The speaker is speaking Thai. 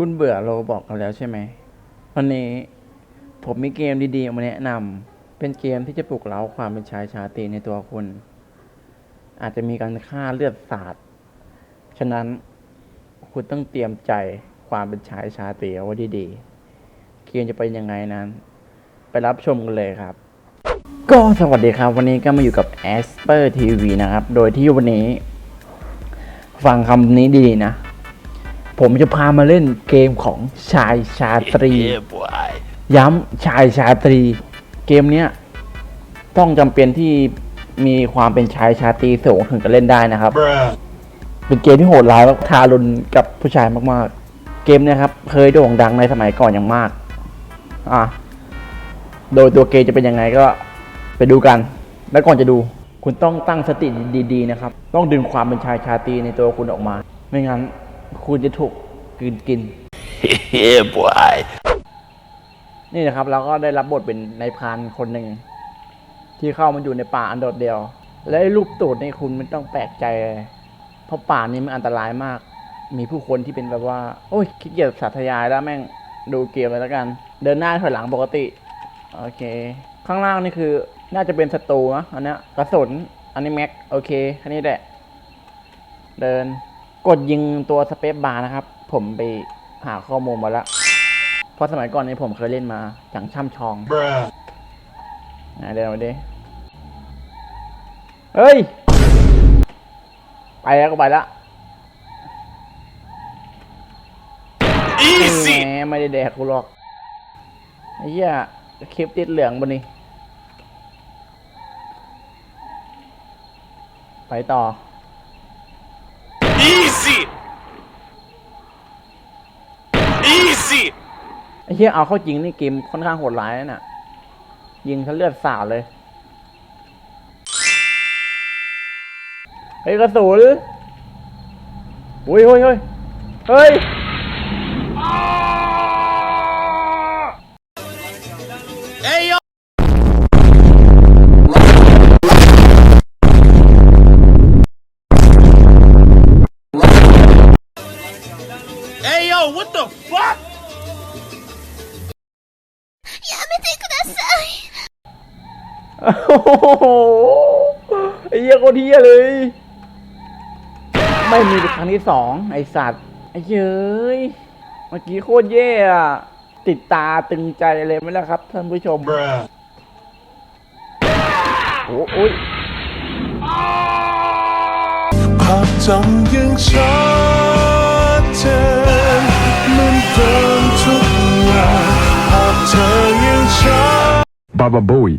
คุณเบื่อโรบอกกันแล้วใช่ไหม วันนี้ผมมีเกมดีๆมาแนะนำ เป็นเกมที่จะปลุกเร้าความเป็นชายชาตรีในตัวคุณ อาจจะมีการฆ่าเลือดสาด ฉะนั้นคุณต้องเตรียมใจความเป็นชายชาตรีเอาไว้ดีๆ เกมจะเป็นยังไงนั้น ไปรับชมกันเลยครับ ก็สวัสดีครับ วันนี้ก็มาอยู่กับ a s p e r TV นะครับ โดยที่วันนี้ ฟังคำนี้ดีๆนะ ผมจะพามาเล่นเกมของชายชาตรี Yeah, boy. ย้ำชายชาตรี เกมเนี้ยต้องจำเป็นที่มีความเป็นชายชาตรีสูงถึงจะเล่นได้นะครับ Bruh. เป็นเกมที่โหดร้ายและทารุณกับผู้ชายมากๆ เกมเนี้ยครับ เคยโด่งดังในสมัยก่อนอย่างมาก อะ โดยตัวเกมจะเป็นยังไงก็ไปดูกัน แล้วก่อนจะดู คุณต้องตั้งสติดีๆนะครับ ต้องดึงความเป็นชายชาตรีในตัวคุณออกมา ไม่งั้น คุณจะถูกกลืนกิน Yeah, boy. นี่นะครับเราก็ได้รับบทเป็นนายพรานคนหนึ่งที่เข้ามาอยู่ในป่าอันโดดเดียว และไอ้รูปตูดในคุณไม่ต้องแปลกใจเลยเพราะป่านี้มันอันตรายมาก มีผู้คนที่เป็นแบบว่า โอ้ยขี้เกียจสาธยายแล้วแม่งดูเกมเลยแล้วกัน เดินหน้าถอยหลังปกติ โอเค ข้างล่างนี่คือ น่าจะเป็นศัตรูนะอันเนี้ยกระสุนอันนี้แม็ก โอเคแค่นี้แหละ เดิน กดยิงตัวสเปซบาร์นะครับ ผมไปหาข้อมูลมาแล้ว เพราะสมัยก่อนนี้ผมเคยเล่นมาอย่างช่ำชอง Bruh. ไหนเดินมาดิเฮ้ย ไปแล้วก็ไปละนี่ Easy. ไงไม่ได้แดกกูหรอก ไอ้เหี้ยคลิปติดเหลืองบนนี่ไปต่อ ไอ้เหี้ยเอาเข้าจริงนี่เกมค่อนข้างโหดร้ายนะ่ะ ยิงทะเลือดสาดเลย เฮ้ยกระสุนโอ้ยเฮ้ยเฮ้ยเฮ้ย Hey, yo. Hey, yo, what the fuck? โอ้โหไอ้เหี้ยโคตรเหี้ยเลย ไม่มีเป็นครั้งที่สองไอ้สัตว์ไอ้เย้ยเมื่อกี้โคตรแย่อะติดตาตึงใจเลยไหมล่ะครับ ท่านผู้ชม Bruh. โอ้โอ้ยภาพจำยังชั Baba Bowie.